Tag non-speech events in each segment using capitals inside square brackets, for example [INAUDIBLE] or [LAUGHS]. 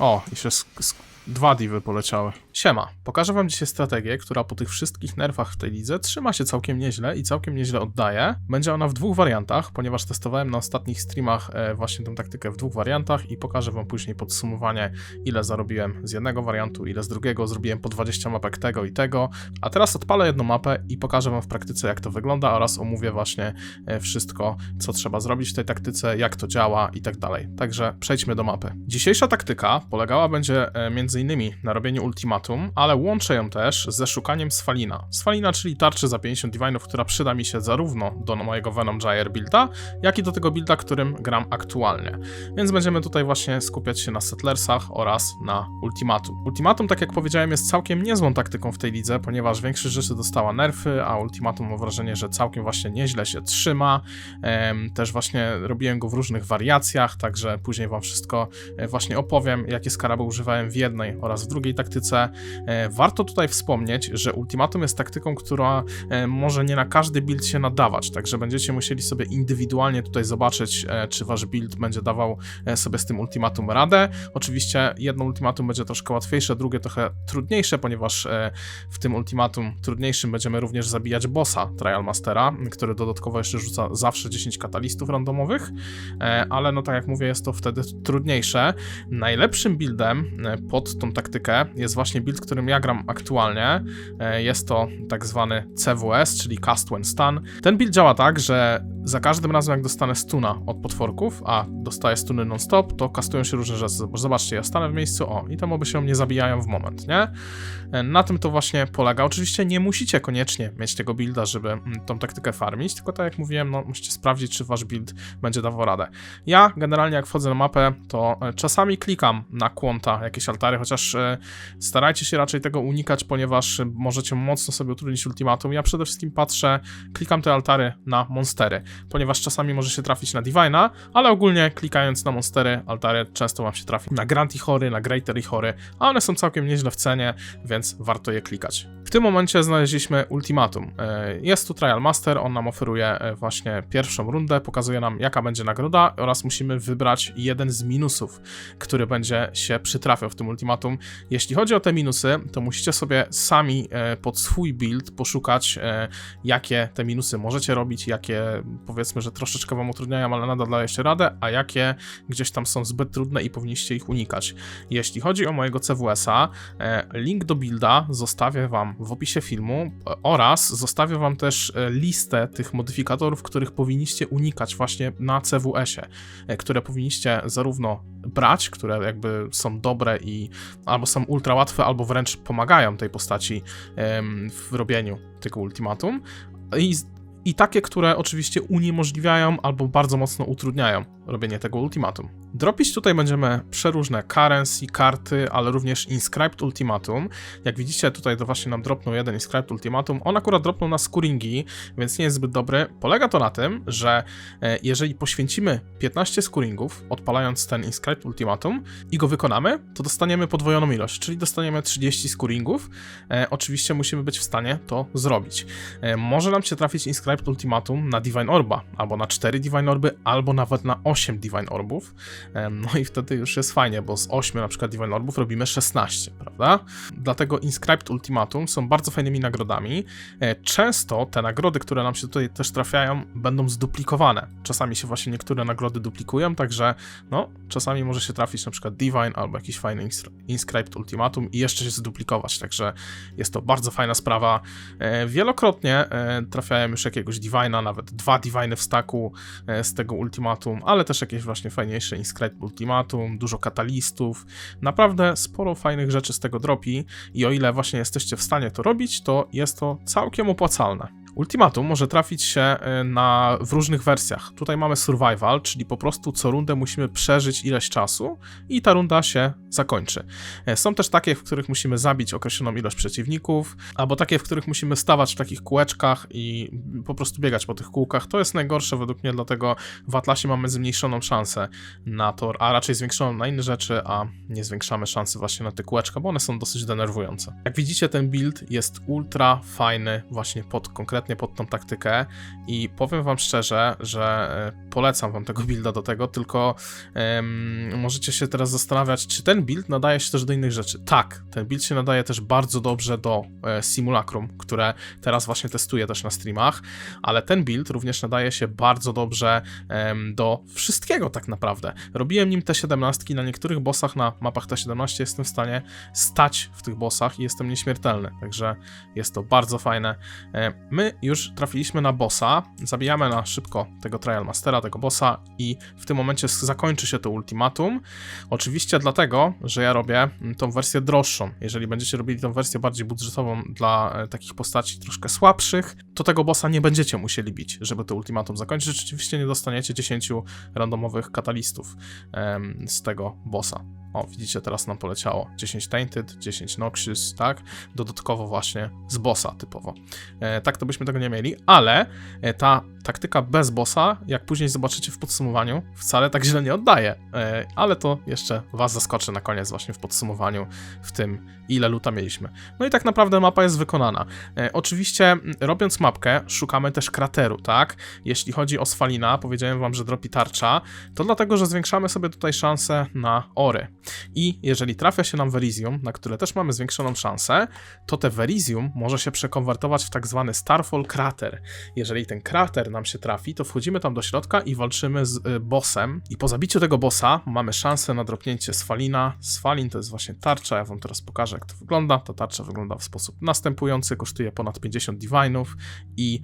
O, jeszcze sk- sk- dwa divy poleciały. Siema, pokażę wam dzisiaj strategię, która po tych wszystkich nerfach w tej lidze trzyma się całkiem nieźle i całkiem nieźle oddaje. Będzie ona w dwóch wariantach, ponieważ testowałem na ostatnich streamach e, właśnie tę taktykę w dwóch wariantach i pokażę wam później podsumowanie, ile zarobiłem z jednego wariantu, ile z drugiego. Zrobiłem po 20 mapek tego i tego. A teraz odpalę jedną mapę i pokażę wam w praktyce, jak to wygląda oraz omówię właśnie e, wszystko, co trzeba zrobić w tej taktyce, jak to działa i tak dalej. Także przejdźmy do mapy. Dzisiejsza taktyka polegała będzie e, innymi na robieniu ale łączę ją też ze szukaniem Sfalina. Sfalina, czyli tarczy za 50 divinów, która przyda mi się zarówno do mojego Venom Gyre builda, jak i do tego builda, którym gram aktualnie. Więc będziemy tutaj właśnie skupiać się na Settlersach oraz na Ultimatum. Ultimatum, tak jak powiedziałem, jest całkiem niezłą taktyką w tej lidze, ponieważ większość rzeczy dostała nerfy, a Ultimatum mam wrażenie, że całkiem właśnie nieźle się trzyma. Też właśnie robiłem go w różnych wariacjach, także później wam wszystko e, właśnie opowiem, jakie skaraby używałem w jednej oraz w drugiej taktyce. E, Warto tutaj wspomnieć, że Ultimatum jest taktyką, która e, może nie na każdy build się nadawać, także będziecie musieli sobie indywidualnie tutaj zobaczyć, e, czy wasz build będzie dawał sobie z tym Ultimatum radę. Oczywiście jedno Ultimatum będzie troszkę łatwiejsze, drugie trochę trudniejsze, ponieważ w tym Ultimatum trudniejszym będziemy również zabijać bossa Trial Mastera, który dodatkowo jeszcze rzuca zawsze 10 katalistów randomowych, ale no tak jak mówię, jest to wtedy trudniejsze. Najlepszym buildem pod tą taktykę jest właśnie build, którym ja gram aktualnie. E, Jest to tak zwany CWS, czyli Cast When Stun. Ten build działa tak, że za każdym razem jak dostanę stuna od potworków, a dostaję stuny non-stop, to kastują się różne rzeczy. Zobaczcie, ja stanę w miejscu, o, i te moby się mnie zabijają w moment, nie? E, Na tym to właśnie polega. Oczywiście nie musicie koniecznie mieć tego builda, żeby mm, tą taktykę farmić, tylko tak jak mówiłem, no musicie sprawdzić, czy wasz build będzie dawał radę. Ja generalnie jak wchodzę na mapę, to e, czasami klikam na kłąta jakieś altary, chociaż e, starajcie się raczej tego unikać, ponieważ możecie mocno sobie utrudnić ultimatum. Ja przede wszystkim patrzę, klikam te altary na monstery, ponieważ czasami może się trafić na Divina, ale ogólnie klikając na monstery, altary często wam się trafi na Grand Chory, na Greater Chory, a one są całkiem nieźle w cenie, więc warto je klikać. W tym momencie znaleźliśmy ultimatum. E, Jest tu Trial Master, on nam oferuje e, właśnie pierwszą rundę, pokazuje nam jaka będzie nagroda oraz musimy wybrać jeden z minusów, który będzie się przytrafiał w tym ultimatum. Jeśli chodzi o te minusy, to musicie sobie sami e, pod swój build poszukać, e, jakie te minusy możecie robić, jakie powiedzmy, że troszeczkę wam utrudniają, ale nadal dajecie radę, a jakie gdzieś tam są zbyt trudne i powinniście ich unikać. Jeśli chodzi o mojego CWS-a, e, link do builda zostawię wam w opisie filmu oraz zostawię wam też listę tych modyfikatorów, których powinniście unikać właśnie na CWS-ie, które powinniście zarówno brać, które jakby są dobre i albo są ultra łatwe, albo wręcz pomagają tej postaci w robieniu tego ultimatum. I i takie, które oczywiście uniemożliwiają albo bardzo mocno utrudniają robienie tego ultimatum. Dropić tutaj będziemy przeróżne currency, karty, ale również Inscribed Ultimatum. Jak widzicie, tutaj to właśnie nam dropnął jeden Inscribed Ultimatum. On akurat dropnął na Skuringi, więc nie jest zbyt dobry. Polega to na tym, że e, jeżeli poświęcimy 15 Skuringów, odpalając ten Inscribed Ultimatum i go wykonamy, to dostaniemy podwojoną ilość, czyli dostaniemy 30 Skuringów. E, oczywiście musimy być w stanie to zrobić. E, może nam się trafić Inscribed Ultimatum na Divine Orba, albo na 4 Divine Orby, albo nawet na 8 Divine Orbów. No i wtedy już jest fajnie, bo z 8 na przykład Divine Orbów robimy 16, prawda? Dlatego Inscribed Ultimatum są bardzo fajnymi nagrodami. E, Często te nagrody, które nam się tutaj też trafiają, będą zduplikowane. Czasami się właśnie niektóre nagrody duplikują, także no, czasami może się trafić na przykład Divine albo jakiś fajny Ins- Inscribed Ultimatum i jeszcze się zduplikować, także jest to bardzo fajna sprawa. E, Wielokrotnie e, trafiałem już jakiegoś Divina, nawet dwa Diviny w staku z tego Ultimatum, ale też jakieś właśnie fajniejsze Inscribed Ultimatum, dużo katalistów, naprawdę sporo fajnych rzeczy z tego dropi i o ile właśnie jesteście w stanie to robić, to jest to całkiem opłacalne. Ultimatum może trafić się y, na, w różnych wersjach. Tutaj mamy survival, czyli po prostu co rundę musimy przeżyć ileś czasu i ta runda się zakończy. E, Są też takie, w których musimy zabić określoną ilość przeciwników, albo takie, w których musimy stawać w takich kółeczkach i po prostu biegać po tych kółkach. To jest najgorsze według mnie, dlatego w Atlasie mamy zmniejszoną szansę na to, a raczej zwiększoną na inne rzeczy, a nie zwiększamy szansy właśnie na te kółeczka, bo one są dosyć denerwujące. Jak widzicie, ten build jest ultra fajny właśnie pod konkretnie pod tą taktykę i powiem wam szczerze, że e, polecam wam tego [LAUGHS] builda do tego, tylko em, możecie się teraz zastanawiać, czy ten build nadaje się też do innych rzeczy. Tak, ten build się nadaje też bardzo dobrze do e, Simulacrum, które teraz właśnie testuję też na streamach, ale ten build również nadaje się bardzo dobrze em, do wszystkiego tak naprawdę. Robiłem nim te 17 na niektórych bossach na mapach T17 jestem w stanie stać w tych bossach i jestem nieśmiertelny, także jest to bardzo fajne. E, Już trafiliśmy na bossa, zabijamy na szybko tego Trial Mastera, tego bossa i w tym momencie zakończy się to ultimatum. Oczywiście dlatego, że ja robię mm, tą wersję droższą. Jeżeli będziecie robili tą wersję bardziej budżetową dla e, takich postaci troszkę słabszych, to tego bossa nie będziecie musieli bić, żeby to ultimatum zakończyć. Oczywiście nie dostaniecie 10 randomowych katalistów z tego bossa. O, widzicie, teraz nam poleciało 10 Tainted, 10 Noxious, tak? Dodatkowo właśnie z bossa typowo. E, tak to byśmy tego nie mieli, ale e, ta taktyka bez bossa, jak później zobaczycie w podsumowaniu, wcale tak źle nie oddaje. E, ale to jeszcze was zaskoczę na koniec właśnie w podsumowaniu w tym, ile luta mieliśmy. No i tak naprawdę mapa jest wykonana. E, oczywiście robiąc mapkę, szukamy też krateru, tak? Jeśli chodzi o Sfalina, powiedziałem wam, że dropi tarcza, to dlatego, że zwiększamy sobie tutaj szanse na ory. I jeżeli trafia się nam Verizium, na które też mamy zwiększoną szansę, to te Verizium może się przekonwertować w tak zwany Starfall Crater. Jeżeli ten krater nam się trafi, to wchodzimy tam do środka i walczymy z y, bossem. I po zabiciu tego bossa mamy szansę na dropnięcie Sfalina. Sfalin to jest właśnie tarcza, ja wam teraz pokażę jak to wygląda. Ta tarcza wygląda w sposób następujący, kosztuje ponad 50 divine'ów i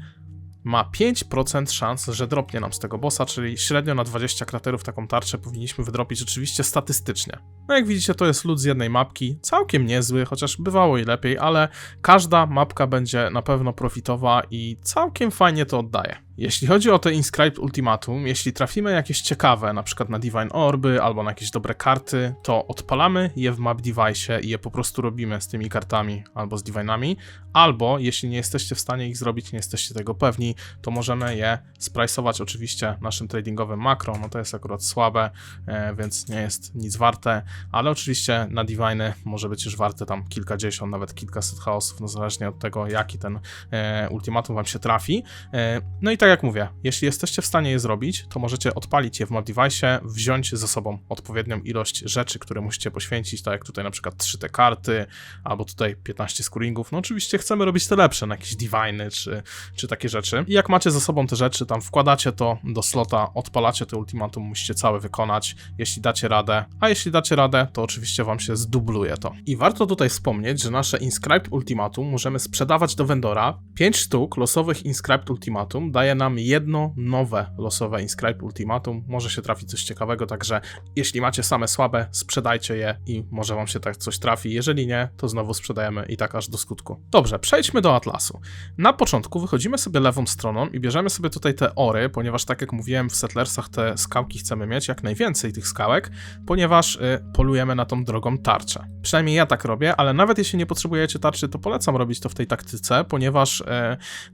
ma 5% szans, że dropnie nam z tego bossa, czyli średnio na 20 kraterów taką tarczę powinniśmy wydropić oczywiście statystycznie. No jak widzicie, to jest lód z jednej mapki, całkiem niezły, chociaż bywało i lepiej, ale każda mapka będzie na pewno profitowa i całkiem fajnie to oddaje. Jeśli chodzi o te Inscribed Ultimatum, jeśli trafimy jakieś ciekawe, na przykład na Divine Orby albo na jakieś dobre karty, to odpalamy je w map device i je po prostu robimy z tymi kartami albo z Divine'ami, albo jeśli nie jesteście w stanie ich zrobić, nie jesteście tego pewni, to możemy je sprice'ować oczywiście naszym tradingowym makro, no to jest akurat słabe, e, więc nie jest nic warte, ale oczywiście na Divine może być już warte tam kilkadziesiąt, nawet kilkaset chaosów, no zależnie od tego, jaki ten e, ultimatum wam się trafi. E, no i tak jak mówię, jeśli jesteście w stanie je zrobić, to możecie odpalić je w map device, wziąć ze sobą odpowiednią ilość rzeczy, które musicie poświęcić, tak jak tutaj na przykład 3 te karty, albo tutaj 15 scoringów. No oczywiście chcemy robić te lepsze, na jakieś diviny czy, czy takie rzeczy. I jak macie ze sobą te rzeczy, tam wkładacie to do slota, odpalacie te ultimatum, musicie całe wykonać, jeśli dacie radę, a jeśli dacie radę, to oczywiście wam się zdubluje to. I warto tutaj wspomnieć, że nasze Inscribed Ultimatum możemy sprzedawać do vendora. 5 sztuk losowych Inscribed Ultimatum daje nam jedno nowe losowe Inscribed Ultimatum. Może się trafi coś ciekawego, także jeśli macie same słabe, sprzedajcie je i może wam się tak coś trafi. Jeżeli nie, to znowu sprzedajemy i tak aż do skutku. Dobrze, przejdźmy do Atlasu. Na początku wychodzimy sobie lewą stroną i bierzemy sobie tutaj te ory, ponieważ tak jak mówiłem, w Settlersach te skałki chcemy mieć, jak najwięcej tych skałek, ponieważ y, polujemy na tą drogą tarczę. Przynajmniej ja tak robię, ale nawet jeśli nie potrzebujecie tarczy, to polecam robić to w tej taktyce, ponieważ y,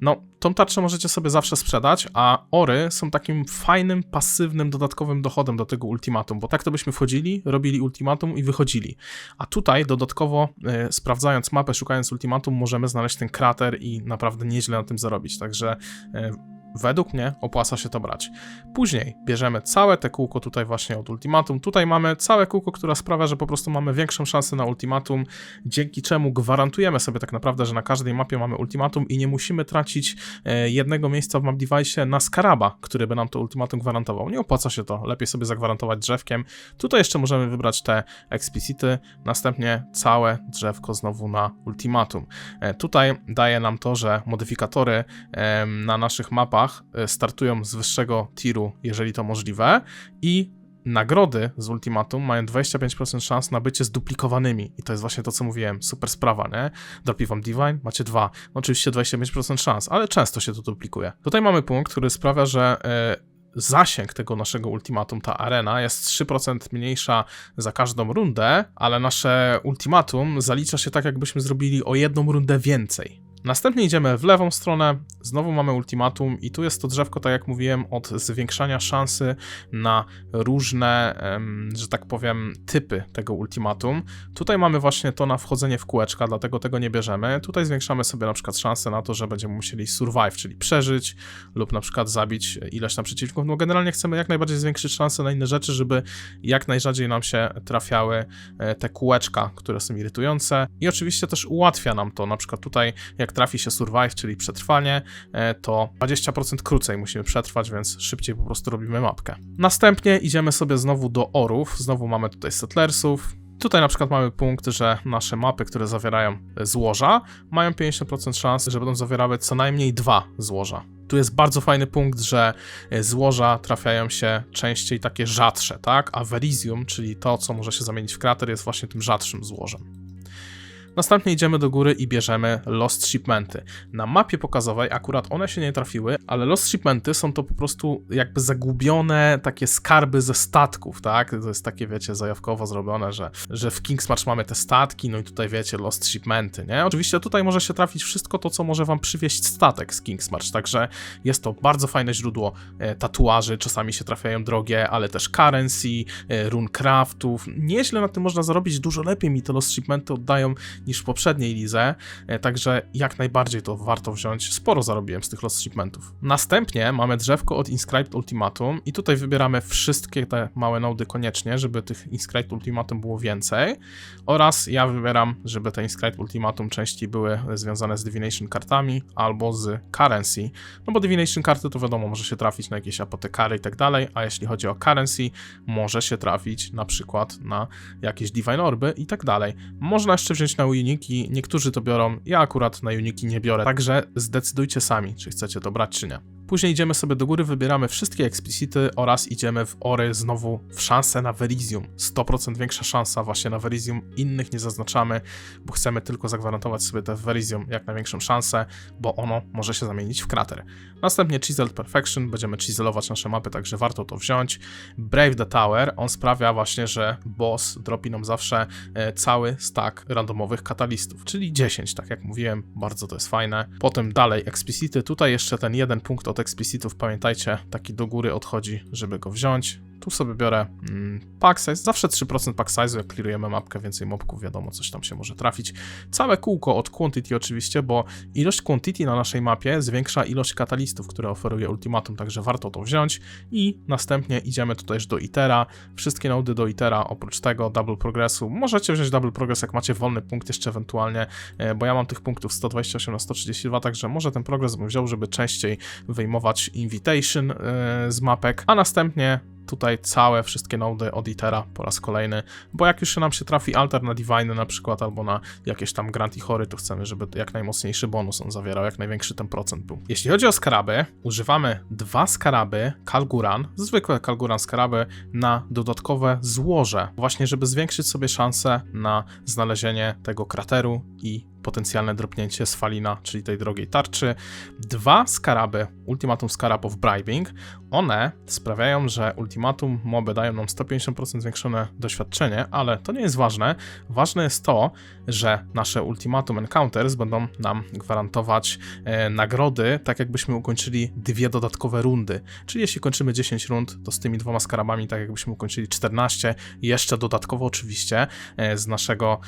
no, tą tarczę możecie sobie zawsze sprzedać, a ory są takim fajnym, pasywnym, dodatkowym dochodem do tego ultimatum, bo tak to byśmy wchodzili, robili ultimatum i wychodzili. A tutaj dodatkowo y, sprawdzając mapę, szukając ultimatum, możemy znaleźć ten krater i naprawdę nieźle na tym zarobić. Także y, według mnie opłaca się to brać. Później bierzemy całe te kółko tutaj właśnie od ultimatum. Tutaj mamy całe kółko, która sprawia, że po prostu mamy większą szansę na ultimatum, dzięki czemu gwarantujemy sobie tak naprawdę, że na każdej mapie mamy ultimatum i nie musimy tracić e, jednego miejsca w map device na skaraba, który by nam to ultimatum gwarantował. Nie opłaca się to, lepiej sobie zagwarantować drzewkiem. Tutaj jeszcze możemy wybrać te explicity, następnie całe drzewko znowu na ultimatum. E, tutaj daje nam to, że modyfikatory na naszych mapach e, startują z wyższego tiru, jeżeli to możliwe, i nagrody z ultimatum mają 25% szans na bycie zduplikowanymi. I to jest właśnie to, co mówiłem. Super sprawa, nie? Dropi wam Divine, macie dwa. No, oczywiście 25% szans, ale często się to duplikuje. Tutaj mamy punkt, który sprawia, że e, zasięg tego naszego ultimatum, ta arena, jest 3% mniejsza za każdą rundę, ale nasze ultimatum zalicza się tak, jakbyśmy zrobili o jedną rundę więcej. Następnie idziemy w lewą stronę, znowu mamy ultimatum i tu jest to drzewko, tak jak mówiłem, od zwiększania szansy na różne, że tak powiem, typy tego ultimatum. Tutaj mamy właśnie to na wchodzenie w kółeczka, dlatego tego nie bierzemy. Tutaj zwiększamy sobie na przykład szansę na to, że będziemy musieli survive, czyli przeżyć lub na przykład zabić ileś tam przeciwników. No generalnie chcemy jak najbardziej zwiększyć szanse na inne rzeczy, żeby jak najrzadziej nam się trafiały e, te kółeczka, które są irytujące. I oczywiście też ułatwia nam to, na przykład tutaj jak trafi się survive, czyli przetrwanie, e, to 20% krócej musimy przetrwać, więc szybciej po prostu robimy mapkę. Następnie idziemy sobie znowu do orów, znowu mamy tutaj settlersów, Tutaj na przykład mamy punkt, że nasze mapy, które zawierają złoża, mają 50% szans, że będą zawierały co najmniej dwa złoża. Tu jest bardzo fajny punkt, że e, złoża trafiają się częściej takie rzadsze, tak? A Verisium, czyli to, co może się zamienić w krater, jest właśnie tym rzadszym złożem. Następnie idziemy do góry i bierzemy Lost Shipmenty. Na mapie pokazowej akurat one się nie trafiły, ale Lost Shipmenty są to po prostu jakby zagubione takie skarby ze statków, tak? To jest takie, wiecie, zajawkowo zrobione, że, że w Kingsmatch mamy te statki, no i tutaj wiecie, Lost Shipmenty, nie? Oczywiście tutaj może się trafić wszystko to, co może wam przywieźć statek z Kingsmatch, także jest to bardzo fajne źródło e, tatuaży, czasami się trafiają drogie, ale też currency, e, runecraftów. Nieźle na tym można zarobić, dużo lepiej mi te Lost Shipmenty oddają niż w poprzedniej lidze, e, także jak najbardziej to warto wziąć. Sporo zarobiłem z tych lost shipmentów. Następnie mamy drzewko od Inscribed Ultimatum i tutaj wybieramy wszystkie te małe nody koniecznie, żeby tych Inscribed Ultimatum było więcej oraz ja wybieram, żeby te Inscribed Ultimatum częściej były związane z Divination kartami albo z Currency, no bo Divination karty to wiadomo, może się trafić na jakieś apotekary i tak dalej, a jeśli chodzi o Currency, może się trafić na przykład na jakieś Divine Orby i tak dalej. Można jeszcze wziąć na Uniki, niektórzy to biorą, ja akurat na Uniki nie biorę, także zdecydujcie sami, czy chcecie to brać, czy nie. Później idziemy sobie do góry, wybieramy wszystkie explicity oraz idziemy w ory znowu w szansę na Verisium. 100% większa szansa właśnie na Verisium, innych nie zaznaczamy, bo chcemy tylko zagwarantować sobie te Verisium jak największą szansę, bo ono może się zamienić w krater. Następnie Chiseled Perfection, będziemy chiselować nasze mapy, także warto to wziąć. Brave the Tower, on sprawia właśnie, że boss dropi nam zawsze e, cały stack randomowych katalistów, czyli 10, tak jak mówiłem, bardzo to jest fajne. Potem dalej explicity, tutaj jeszcze ten jeden punkt od explicitów, pamiętajcie, taki do góry odchodzi, żeby go wziąć. Tu sobie biorę mm, pack size, zawsze 3% pack size, jak clearujemy mapkę, więcej mobków, wiadomo, coś tam się może trafić. Całe kółko od quantity oczywiście, bo ilość quantity na naszej mapie zwiększa ilość katalistów, które oferuje ultimatum, także warto to wziąć. I następnie idziemy tutaj do itera, wszystkie nody do itera, oprócz tego double progressu. Możecie wziąć double progress, jak macie wolny punkt jeszcze ewentualnie, e, bo ja mam tych punktów 128 na 132, także może ten progres bym wziął, żeby częściej wyjmować invitation e, z mapek, a następnie tutaj całe wszystkie nody od itera po raz kolejny, bo jak już nam się trafi alter na divine na przykład, albo na jakieś tam grant i chory, to chcemy, żeby jak najmocniejszy bonus on zawierał, jak największy ten procent był. Jeśli chodzi o skaraby, używamy dwa skaraby Kalguran, zwykłe Kalguran skaraby, na dodatkowe złoże, właśnie żeby zwiększyć sobie szanse na znalezienie tego krateru i potencjalne dropnięcie z falina, czyli tej drogiej tarczy. Dwa skaraby, Ultimatum Scarab of Bribing, one sprawiają, że Ultimatum moby dają nam 150% zwiększone doświadczenie, ale to nie jest ważne. Ważne jest to, że nasze Ultimatum Encounters będą nam gwarantować e, nagrody, tak jakbyśmy ukończyli dwie dodatkowe rundy. Czyli jeśli kończymy 10 rund, to z tymi dwoma skarabami, tak jakbyśmy ukończyli 14, jeszcze dodatkowo oczywiście e, z naszego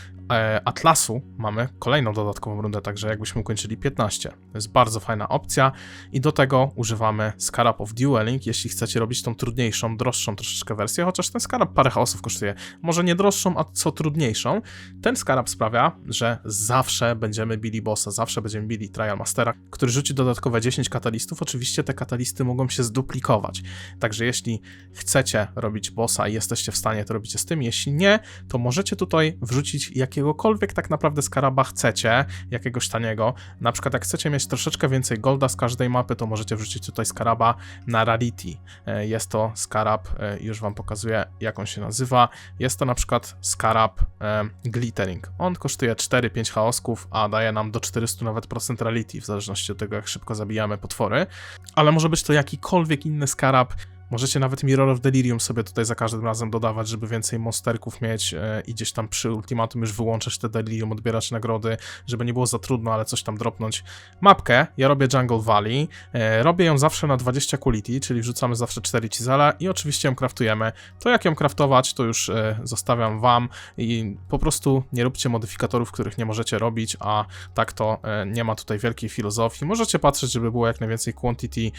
Atlasu mamy kolejną dodatkową rundę, także jakbyśmy ukończyli 15. To jest bardzo fajna opcja i do tego używamy Scarab of Dueling, jeśli chcecie robić tą trudniejszą, droższą troszeczkę wersję, chociaż ten Scarab parę chaosów kosztuje, może nie droższą, a co trudniejszą. Ten Scarab sprawia, że zawsze będziemy bili bossa, zawsze będziemy bili Trial Mastera, który rzuci dodatkowe 10 katalistów. Oczywiście te katalisty mogą się zduplikować, także jeśli chcecie robić bossa i jesteście w stanie to robicie z tym, jeśli nie, to możecie tutaj wrzucić jakiegokolwiek tak naprawdę Scaraba chcecie, jakiegoś taniego. Na przykład jak chcecie mieć troszeczkę więcej golda z każdej mapy, to możecie wrzucić tutaj Scaraba na Rarity. E, Jest to Scarab, e, już wam pokazuję jak on się nazywa. Jest to na przykład Scarab e, Glittering. On kosztuje 4-5 chaosków, a daje nam do 400 nawet procent Rarity, w zależności od tego jak szybko zabijamy potwory. Ale może być to jakikolwiek inny Scarab, Możecie nawet Mirror of Delirium sobie tutaj za każdym razem dodawać, żeby więcej monsterków mieć e, i gdzieś tam przy ultimatum już wyłączać te Delirium, odbierać nagrody, żeby nie było za trudno, ale coś tam dropnąć. Mapkę, ja robię Jungle Valley, e, robię ją zawsze na 20 quality, czyli wrzucamy zawsze 4 cizele i oczywiście ją kraftujemy. To jak ją kraftować, to już e, zostawiam wam i po prostu nie róbcie modyfikatorów, których nie możecie robić, a tak to nie ma tutaj wielkiej filozofii. Możecie patrzeć, żeby było jak najwięcej quantity,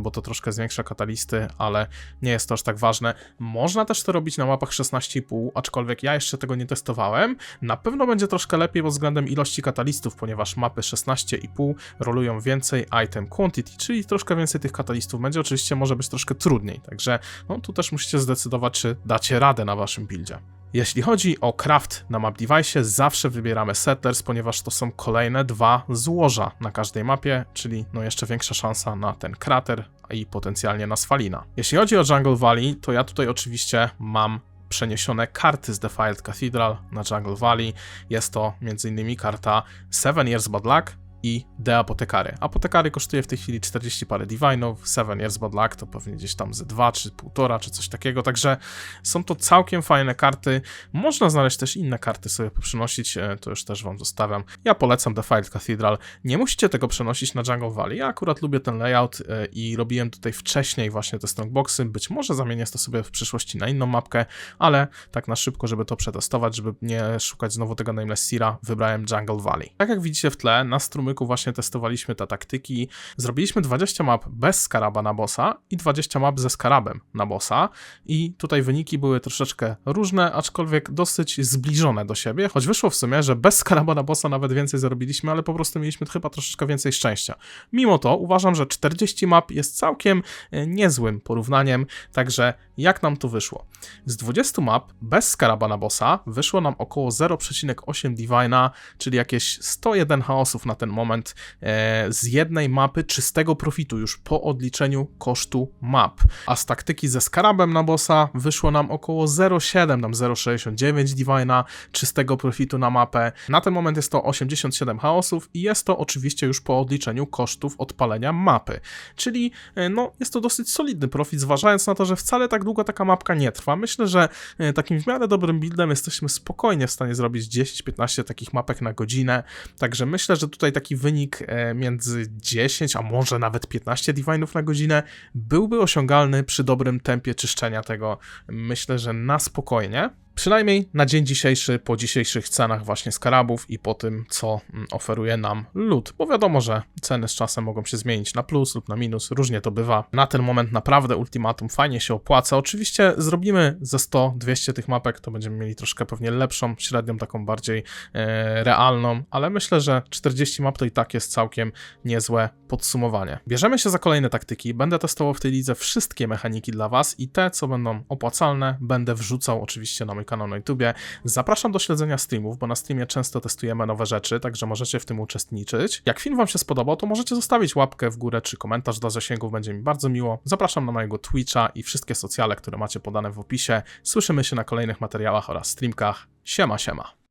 bo to troszkę zwiększa katalisty, ale nie jest to aż tak ważne. Można też to robić na mapach 16,5, aczkolwiek ja jeszcze tego nie testowałem. Na pewno będzie troszkę lepiej pod względem ilości katalistów, ponieważ mapy 16,5 rolują więcej item quantity, czyli troszkę więcej tych katalistów będzie. Oczywiście może być troszkę trudniej, także no, tu też musicie zdecydować, czy dacie radę na waszym buildzie. Jeśli chodzi o craft na map device, zawsze wybieramy settlers, ponieważ to są kolejne dwa złoża na każdej mapie, czyli no jeszcze większa szansa na ten krater i potencjalnie na Sfalina. Jeśli chodzi o Jungle Valley, to ja tutaj oczywiście mam przeniesione karty z Defiled Cathedral na Jungle Valley. Jest to m.in. karta Seven Years Bad Luck i The Apotekary. Apotekary kosztuje w tej chwili 40 parę divinów, Seven Years Bad Luck to pewnie gdzieś tam ze 2 czy 1,5 czy coś takiego, także są to całkiem fajne karty. Można znaleźć też inne karty sobie poprzynosić, e, to już też wam zostawiam. Ja polecam Defiled Cathedral. Nie musicie tego przenosić na Jungle Valley. Ja akurat lubię ten layout e, i robiłem tutaj wcześniej właśnie te strongboxy. Być może zamienię to sobie w przyszłości na inną mapkę, ale tak na szybko, żeby to przetestować, żeby nie szukać znowu tego Nameless Seera, wybrałem Jungle Valley. Tak jak widzicie w tle, na strumyku właśnie testowaliśmy te taktyki. Zrobiliśmy 20 map bez skaraba na bossa i 20 map ze skarabem na bossa i tutaj wyniki były troszeczkę różne, aczkolwiek dosyć zbliżone do siebie, choć wyszło w sumie, że bez skaraba na bossa nawet więcej zarobiliśmy, ale po prostu mieliśmy chyba troszeczkę więcej szczęścia. Mimo to uważam, że 40 map jest całkiem e, niezłym porównaniem, także jak nam to wyszło? Z 20 map bez skaraba na bossa wyszło nam około 0,8 divina, czyli jakieś 101 chaosów na ten moment e, z jednej mapy czystego profitu już po odliczeniu kosztu map. A z taktyki ze skarabem na bossa wyszło nam około 0,7, tam 0,69 divina czystego profitu na mapę. Na ten moment jest to 87 chaosów i jest to oczywiście już po odliczeniu kosztów odpalenia mapy. Czyli e, no, jest to dosyć solidny profit, zważając na to, że wcale tak długo taka mapka nie trwa. Myślę, że e, takim w miarę dobrym buildem jesteśmy spokojnie w stanie zrobić 10-15 takich mapek na godzinę. Także myślę, że tutaj taki wynik e, między 10, a może nawet 15 divinów na godzinę byłby osiągalny przy dobrym tempie czyszczenia tego. Myślę, że na spokojnie. Przynajmniej na dzień dzisiejszy, po dzisiejszych cenach właśnie skarabów i po tym, co mm, oferuje nam lód. Bo wiadomo, że ceny z czasem mogą się zmienić na plus lub na minus, różnie to bywa. Na ten moment naprawdę ultimatum fajnie się opłaca. Oczywiście zrobimy ze 100-200 tych mapek, to będziemy mieli troszkę pewnie lepszą, średnią, taką bardziej e, realną, ale myślę, że 40 map to i tak jest całkiem niezłe podsumowanie. Bierzemy się za kolejne taktyki. Będę testował w tej lidze wszystkie mechaniki dla Was i te, co będą opłacalne, będę wrzucał oczywiście na mój kanał na YouTubie. Zapraszam do śledzenia streamów, bo na streamie często testujemy nowe rzeczy, także możecie w tym uczestniczyć. Jak film Wam się spodobał, to możecie zostawić łapkę w górę czy komentarz dla zasięgów, będzie mi bardzo miło. Zapraszam na mojego Twitcha i wszystkie socjale, które macie podane w opisie. Słyszymy się na kolejnych materiałach oraz streamkach. Siema, siema.